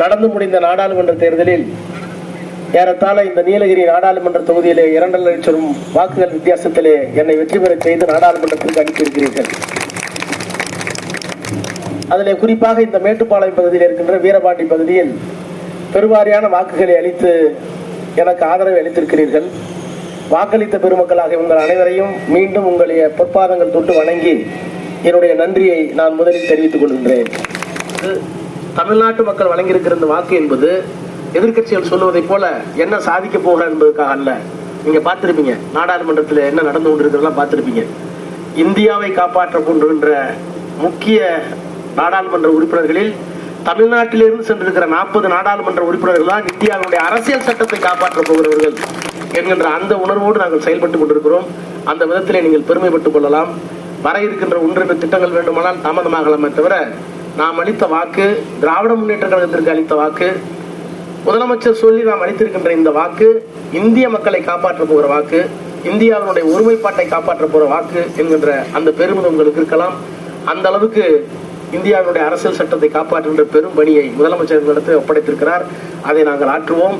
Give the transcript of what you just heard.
நடந்து முடிந்த நாடாளுமன்ற தேர்தலில் ஏறத்தாழ இந்த நீலகிரி நாடாளுமன்ற தொகுதியிலே இரண்டு லட்சம் வாக்குகள் வித்தியாசத்திலே என்னை வெற்றி பெறச் செய்து நாடாளுமன்றத்திற்கு அனுப்பியிருக்கிறீர்கள். அதிலே குறிப்பாக இந்த மேட்டுப்பாளையம் பகுதியில் இருக்கின்ற வீரபாண்டி பகுதியில் பெருவாரியான வாக்குகளை அளித்து எனக்கு ஆதரவு அளித்திருக்கிறீர்கள். வாக்களித்த பெருமக்களாக உங்கள் அனைவரையும் மீண்டும் உங்களுடைய பொற்பாதங்கள் தொட்டு வணங்கி என்னுடைய நன்றியை நான் முதலில் தெரிவித்துக் கொள்கின்றேன். தமிழ்நாட்டு மக்கள் வழங்கியிருக்கிற இந்த வாக்கு என்பது எதிர்கட்சிகள் சொல்லுவதைப் போல என்ன சாதிக்க போகிறார் என்பதற்காக அல்ல. நீங்க பார்த்திருப்பீங்க. நாடாளுமன்றத்தில் என்ன நடந்து கொண்டிருக்கிறதெல்லாம் பார்த்திருப்பீங்க. இந்தியாவை காப்பாற்ற போன்ற முக்கிய நாடாளுமன்ற உறுப்பினர்களில் தமிழ்நாட்டிலிருந்து சென்றிருக்கிற நாற்பது நாடாளுமன்ற உறுப்பினர்கள் தான் இந்தியாவுடைய அரசியல் சட்டத்தை காப்பாற்றப் போகிறவர்கள் என்கின்ற அந்த உணர்வோடு நாங்கள் செயல்பட்டுக் கொண்டிருக்கிறோம். அந்த விதத்திலே நீங்கள் பெருமைப்பட்டுக் கொள்ளலாம். வர இருக்கின்ற ஒன்றிரண்டு திட்டங்கள் வேண்டுமானால் தாமதமாகலாமே தவிர நாம் அளித்த வாக்கு திராவிட முன்னேற்ற கழகத்திற்கு அளித்த வாக்கு முதலமைச்சர் சொல்லி நாம் அளித்திருக்கின்ற இந்த வாக்கு இந்திய மக்களை காப்பாற்ற போகிற வாக்கு இந்தியாவினுடைய ஒருமைப்பாட்டை காப்பாற்ற போகிற வாக்கு என்கின்ற அந்த பெருமிதம் உங்களுக்கு இருக்கலாம். அந்த அளவுக்கு இந்தியாவினுடைய அரசியல் சட்டத்தை காப்பாற்றுகின்ற பெரும் பணியை முதலமைச்சர் இடத்தில் ஒப்படைத்திருக்கிறார். அதை நாங்கள் ஆற்றுவோம்.